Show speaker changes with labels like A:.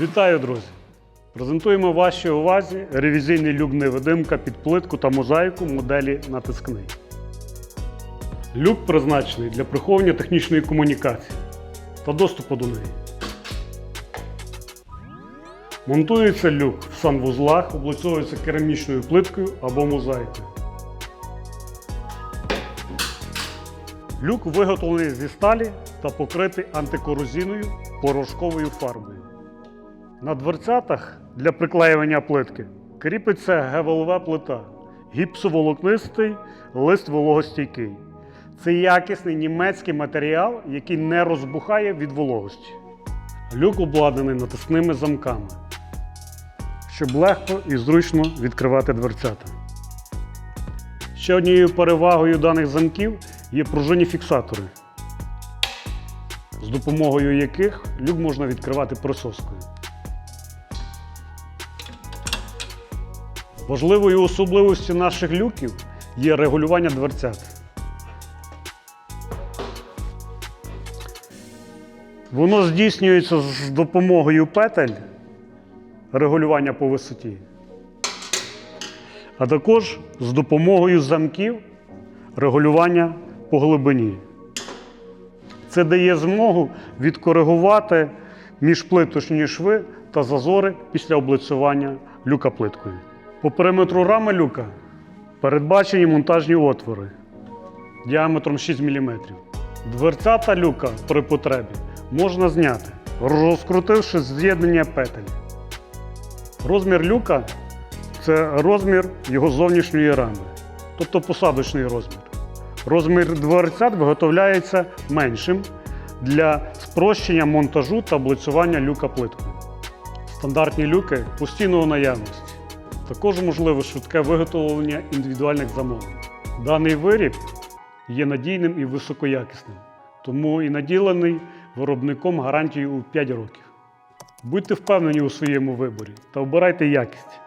A: Вітаю, друзі! Презентуємо вашій увазі ревізійний люк-невидимка під плитку та мозаїку моделі натискний. Люк призначений для приховування технічної комунікації та доступу до неї. Монтується люк в санвузлах, облицьовується керамічною плиткою або мозаїкою. Люк виготовлений зі сталі та покритий антикорозійною порошковою фарбою. На дверцятах для приклеювання плитки кріпиться ГВЛВ плита, гіпсоволокнистий лист вологостійкий. Це якісний німецький матеріал, який не розбухає від вологості. Люк обладнаний натисними замками, щоб легко і зручно відкривати дверцята. Ще однією перевагою даних замків є пружинні фіксатори, з допомогою яких люк можна відкривати присоскою. Важливою особливістю наших люків є регулювання дверцят. Воно здійснюється з допомогою петель регулювання по висоті, а також з допомогою замків регулювання по глибині. Це дає змогу відкоригувати міжплиточні шви та зазори після облицювання люка плиткою. По периметру рами люка передбачені монтажні отвори діаметром 6 мм. Дверцята люка при потребі можна зняти, розкрутивши з'єднання петель. Розмір люка це розмір його зовнішньої рами, тобто посадочний розмір. Розмір дверцят виготовляється меншим для спрощення монтажу та облицювання люка плиткою. Стандартні люки постійного наявності. Також можливе швидке виготовлення індивідуальних замовлень. Даний виріб є надійним і високоякісним, тому і наділений виробником гарантією у 5 років. Будьте впевнені у своєму виборі та обирайте якість.